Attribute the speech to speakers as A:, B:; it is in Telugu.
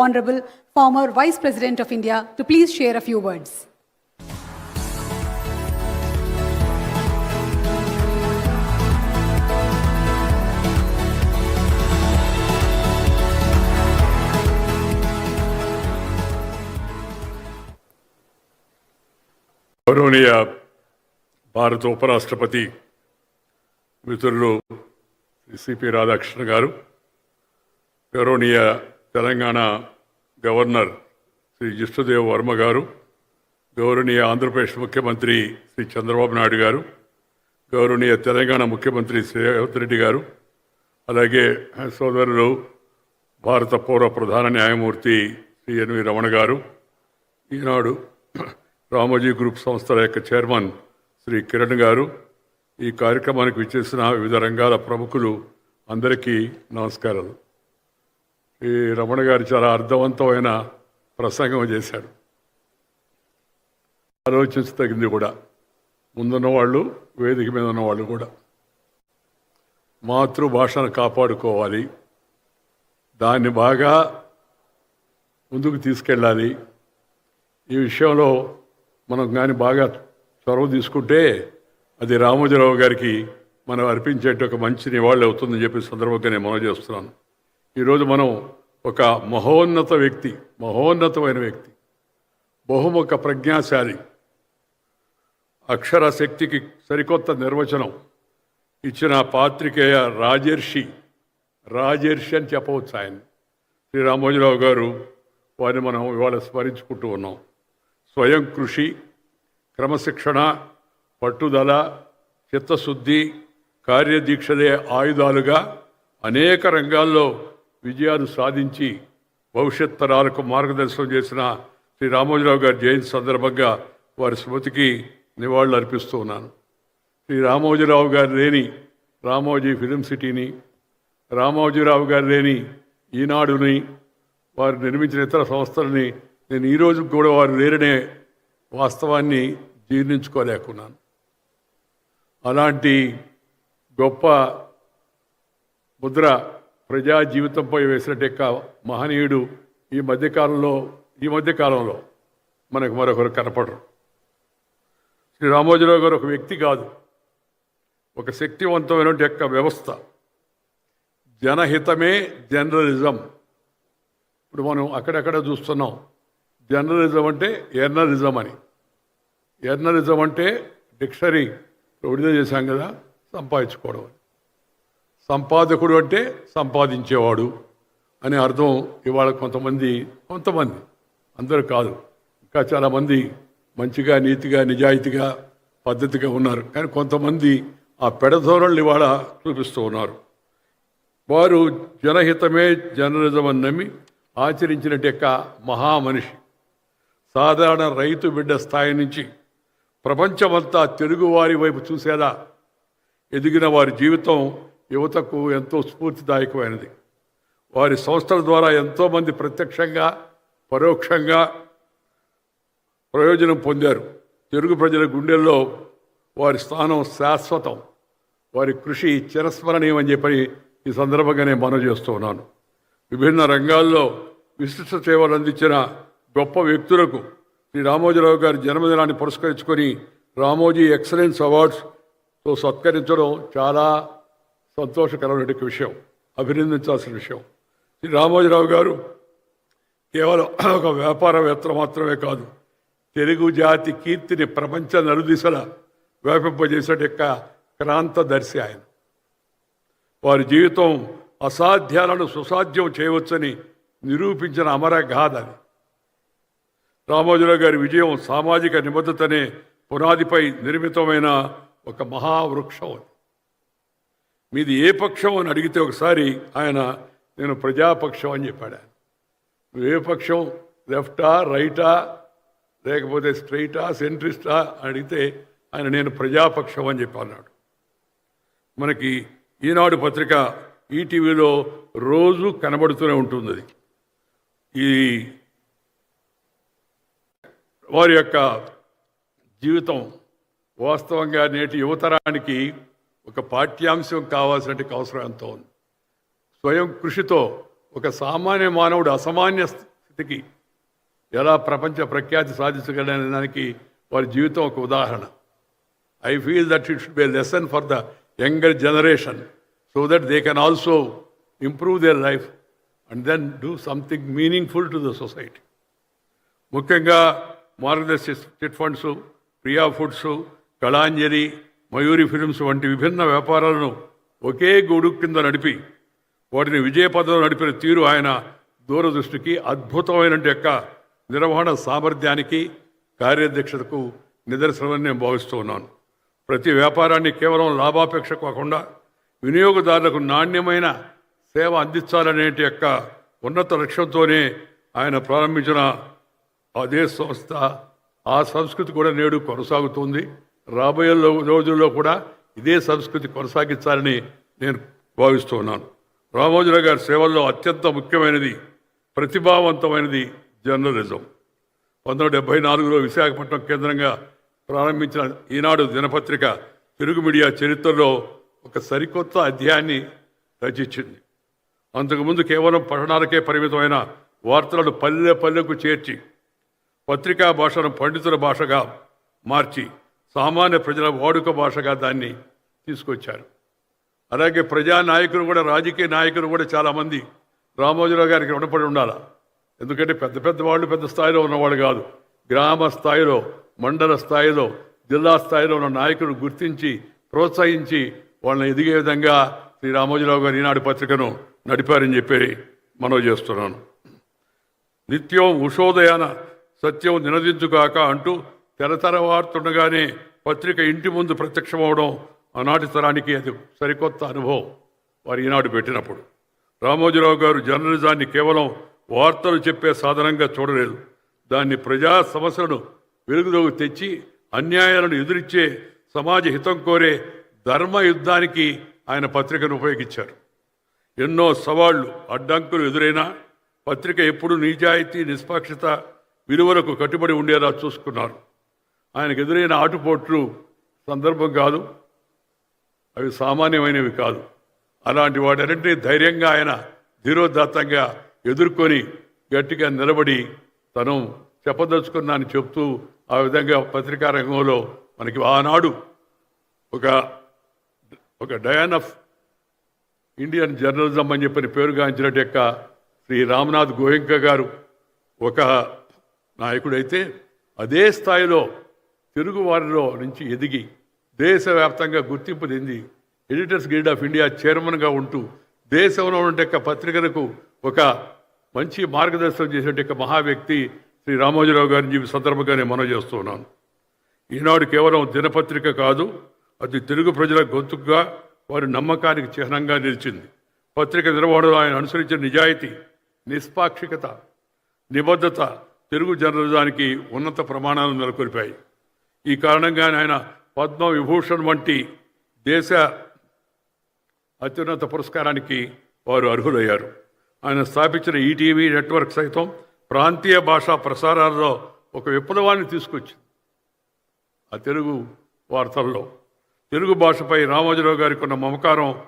A: Honorable former Vice President of India to please share a few words.
B: గౌరవనీయ భారత ఉపరాష్ట్రపతి మిత్రులు సిపి రాధాకృష్ణ గారు గౌరవనీయ తెలంగాణ గవర్నర్ శ్రీ జిష్ణుదేవ్ వర్మ గారు గౌరవనీయ ఆంధ్రప్రదేశ్ ముఖ్యమంత్రి శ్రీ చంద్రబాబు నాయుడు గారు గౌరవనీయ తెలంగాణ ముఖ్యమంత్రి శ్రీ రేవంత్ రెడ్డి గారు అలాగే సోదరులు భారత పౌర ప్రధాన న్యాయమూర్తి శ్రీ ఎన్వి రమణ గారు ఈనాడు రామోజీ గ్రూప్ సంస్థల యొక్క చైర్మన్ శ్రీ కిరణ్ గారు ఈ కార్యక్రమానికి విచ్చేసిన వివిధ రంగాల ప్రముఖులు అందరికీ నమస్కారాలు. ఈ రమణ గారు చాలా అర్థవంతమైన ప్రసంగం చేశాడు ఆలోచించదగింది కూడా. ముందున్న వాళ్ళు వేదిక మీద ఉన్న వాళ్ళు కూడా. మాతృభాషను కాపాడుకోవాలి. దాన్ని బాగా ముందుకు తీసుకెళ్ళాలి. ఈ విషయంలో మనం కానీ బాగా చొరవ తీసుకుంటే అది రామోజీరావు గారికి మనం అర్పించేట ఒక మంచి నివాళి అవుతుందని చెప్పి సందర్భంగా నేను మనం చేస్తున్నాను. ఈరోజు మనం ఒక మహోన్నత వ్యక్తి మహోన్నతమైన వ్యక్తి బహుముఖ ప్రజ్ఞాశాలి అక్షర శక్తికి సరికొత్త నిర్వచనం ఇచ్చిన పాత్రికేయ రాజర్షి రాజర్షి అని చెప్పవచ్చు ఆయన శ్రీ రామోజీరావు గారు వారిని మనం ఇవాళ స్మరించుకుంటూ ఉన్నాం. స్వయం కృషి క్రమశిక్షణ పట్టుదల చిత్తశుద్ధి కార్యదీక్షలే ఆయుధాలుగా అనేక రంగాల్లో విజయాలు సాధించి భవిష్యత్ తరాలకు మార్గదర్శనం చేసిన శ్రీ రామోజీరావు గారి జయంతి సందర్భంగా వారి స్మృతికి నివాళులు అర్పిస్తూ ఉన్నాను. శ్రీ రామోజీరావు గారు లేని రామోజీ ఫిలిం సిటీని రామోజీరావు గారు లేని ఈనాడుని వారు నిర్మించిన ఇతర సంస్థలని నేను ఈరోజు కూడా వారు లేరనే వాస్తవాన్ని జీర్ణించుకోలేకున్నాను. అలాంటి గొప్ప ముద్ర ప్రజా జీవితంపై వేసినట్టు యొక్క మహనీయుడు ఈ మధ్యకాలంలో ఈ మధ్యకాలంలో మనకు మరొకరు కనపడరు. శ్రీ రామోజీరావు గారు ఒక వ్యక్తి కాదు. ఒక శక్తివంతమైన యొక్క వ్యవస్థ. జనహితమే జర్నలిజం. ఇప్పుడు మనం అక్కడక్కడ చూస్తున్నాం. జర్నలిజం అంటే ఎర్నలిజం అని. ఎర్నలిజం అంటే డిక్షనరీ. విడుదల చేశాం కదా సంపాదించుకోవడం సంపాదకుడు అంటే సంపాదించేవాడు అనే అర్థం ఇవాళ కొంతమంది కొంతమంది అందరూ కాదు. ఇంకా చాలామంది మంచిగా నీతిగా నిజాయితీగా పద్ధతిగా ఉన్నారు. కానీ కొంతమంది ఆ పెడధోరణులు ఇవాళ చూపిస్తూ ఉన్నారు. వారు జనహితమే జర్నలిజం అని నమ్మి ఆచరించినట్టు యొక్క మహామనిషి సాధారణ రైతు బిడ్డ స్థాయి నుంచి ప్రపంచమంతా తెలుగువారి వైపు చూసేలా ఎదిగిన వారి జీవితం యువతకు ఎంతో స్ఫూర్తిదాయకమైనది. వారి సంస్థల ద్వారా ఎంతోమంది ప్రత్యక్షంగా పరోక్షంగా ప్రయోజనం పొందారు. తెలుగు ప్రజల గుండెల్లో వారి స్థానం శాశ్వతం. వారి కృషి చిరస్మరణీయమని చెప్పని ఈ సందర్భంగా నేను మనవి చేస్తూ ఉన్నాను. విభిన్న రంగాల్లో విశిష్ట సేవలు అందించిన గొప్ప వ్యక్తులకు శ్రీ రామోజీరావు గారి జన్మదినాన్ని పురస్కరించుకొని రామోజీ ఎక్సలెన్స్ అవార్డ్స్తో సత్కరించడం చాలా సంతోషకరమైన విషయం అభినందించాల్సిన విషయం. శ్రీ రామోజీరావు గారు కేవలం ఒక వ్యాపారవేత్త మాత్రమే కాదు తెలుగు జాతి కీర్తిని ప్రపంచ నలుదిశల వ్యాపింపజేసే యొక్క క్రాంతదర్శి ఆయన. వారి జీవితం అసాధ్యాలను సుసాధ్యం చేయవచ్చని నిరూపించిన అమరగాథ అది. రామోజీరావు గారి విజయం సామాజిక నిబద్ధతనే పునాదిపై నిర్మితమైన ఒక మహావృక్షం అది. మీది ఏ పక్షం అని అడిగితే ఒకసారి ఆయన నేను ప్రజాపక్షం అని చెప్పాడు. నువ్వు ఏ పక్షం? లెఫ్టా రైటా లేకపోతే స్ట్రైటా సెంట్రిస్టా అడిగితే ఆయన నేను ప్రజాపక్షం అని చెప్పి అన్నాడు మనకి ఈనాడు పత్రిక ఈటీవీలో రోజు కనబడుతూనే ఉంటుంది అది. ఈ వారి యొక్క జీవితం వాస్తవంగా నేటి యువతరానికి ఒక పాఠ్యాంశం కావాల్సిన అవసరం ఎంతో ఉంది. స్వయం కృషితో ఒక సామాన్య మానవుడు అసామాన్య స్థితికి ఎలా ప్రపంచ ప్రఖ్యాతి సాధించగలనే దానికి వారి జీవితం ఒక ఉదాహరణ. I feel that it should be lesson for the younger generation so that they can also improve their life and then do something meaningful to the society ముఖ్యంగా Margadarsi chit funds Priya foods Kalanjali Mayuri films వంటి విభిన్న వ్యాపారాలను ఒకే గొడుగు కింద నడిపి వాటిని విజయపథంలో నడిపిన తీరు ఆయన దూరదృష్టికి అద్భుతమైన యొక్క నిర్వహణ సామర్థ్యానికి కార్యదక్షతకు నిదర్శనమని నేను భావిస్తూ ఉన్నాను. ప్రతి వ్యాపారాన్ని కేవలం లాభాపేక్ష కాకుండా వినియోగదారులకు నాణ్యమైన సేవ అందించాలనే యొక్క ఉన్నత లక్ష్యంతోనే ఆయన ప్రారంభించిన అదే సంస్థ ఆ సంస్కృతి కూడా నేడు కొనసాగుతుంది. రాబోయే రోజుల్లో కూడా ఇదే సంస్కృతి కొనసాగించాలని నేను భావిస్తున్నాను రామోజీరావు గారి సేవల్లో అత్యంత ముఖ్యమైనది ప్రతిభావంతమైనది జర్నలిజం. పంతొమ్మిది డెబ్బై నాలుగులో విశాఖపట్నం కేంద్రంగా ప్రారంభించిన ఈనాడు దినపత్రిక తెలుగు మీడియా చరిత్రలో ఒక సరికొత్త అధ్యాయాన్ని రచించింది. అంతకుముందు కేవలం పఠనాలకే పరిమితమైన వార్తలను పల్లె పల్లెకు చేర్చి పత్రికా భాషను పండితుల భాషగా మార్చి సామాన్య ప్రజల వాడుక భాషగా దాన్ని తీసుకొచ్చారు. అలాగే ప్రజా నాయకులు కూడా రాజకీయ నాయకులు కూడా చాలామంది రామోజీరావు గారికి రుణపడి ఉండాలి? ఎందుకంటే పెద్ద పెద్ద వాళ్ళు పెద్ద స్థాయిలో ఉన్నవాళ్ళు కాదు. గ్రామ స్థాయిలో మండల స్థాయిలో జిల్లా స్థాయిలో ఉన్న నాయకులు గుర్తించి ప్రోత్సహించి వాళ్ళని ఎదిగే విధంగా శ్రీ రామోజీరావు గారు ఈనాడు పత్రికను నడిపారని చెప్పి మనవి చేస్తున్నాను. నిత్యం ఉషోదయాన సత్యం నినదించుగాక అంటూ తెరతరవారుతుండగానే పత్రిక ఇంటి ముందు ప్రత్యక్షమవడం ఆనాటి తరానికి అది సరికొత్త అనుభవం. వారు ఈనాడు పెట్టినప్పుడు రామోజీరావు గారు జర్నలిజాన్ని కేవలం వార్తలు చెప్పే సాధనంగా చూడలేదు. దాన్ని ప్రజా సమస్యలను వెలుగులోకి తెచ్చి అన్యాయాలను ఎదురిచ్చే సమాజ హితం కోరే ధర్మ యుద్ధానికి ఆయన పత్రికను ఉపయోగించారు. ఎన్నో సవాళ్ళు అడ్డంకులు ఎదురైనా పత్రిక ఎప్పుడు నిజాయితీ నిష్పాక్షత విలువలకు కట్టుబడి ఉండేలా చూసుకున్నారు. ఆయనకు ఎదురైన ఆటుపోట్లు సందర్భం కాదు అవి సామాన్యమైనవి కాదు. అలాంటి వాటన్నింటినీ ధైర్యంగా ఆయన ధీరోదాత్తంగా ఎదుర్కొని గట్టిగా నిలబడి తను చెప్పదలుచుకున్నాను చెప్తూ ఆ విధంగా పత్రికా రంగంలో మనకి ఆనాడు ఒక ఒక డయాన్ ఆఫ్ ఇండియన్ జర్నలిజం అని చెప్పిన పేరుగాంచినట్టు యొక్క శ్రీ రామ్నాథ్ గోయంక గారు ఒక నాయకుడైతే అదే స్థాయిలో తెలుగువారిలో నుంచి ఎదిగి దేశవ్యాప్తంగా గుర్తింపు చెంది ఎడిటర్స్ గిల్డ్ ఆఫ్ ఇండియా చైర్మన్గా ఉంటూ దేశంలో ఉండే పత్రికలకు ఒక మంచి మార్గదర్శనం చేసే యొక్క మహా వ్యక్తి శ్రీ రామోజీరావు గారిని చెప్పి సందర్భంగా నేను చేస్తున్నాను ఈనాడు కేవలం దినపత్రిక కాదు అది తెలుగు ప్రజల గొంతుగా వారి నమ్మకానికి చిహ్నంగా నిలిచింది. పత్రిక నిర్వహణలో ఆయన అనుసరించిన నిజాయితీ నిష్పాక్షికత నిబద్ధత తెలుగు జర్నలిజానికి ఉన్నత ప్రమాణాలు నెలకొల్పాయి. ఈ కారణంగానే ఆయన పద్మ విభూషణ్ వంటి దేశ అత్యున్నత పురస్కారానికి వారు అర్హులయ్యారు. ఆయన స్థాపించిన ఈటీవీ నెట్వర్క్ సైతం ప్రాంతీయ భాషా ప్రసారాల్లో ఒక విప్లవాన్ని తీసుకొచ్చింది. ఆ తెలుగు వార్తల్లో తెలుగు భాషపై రామోజీరావు గారికి ఉన్న మమకారం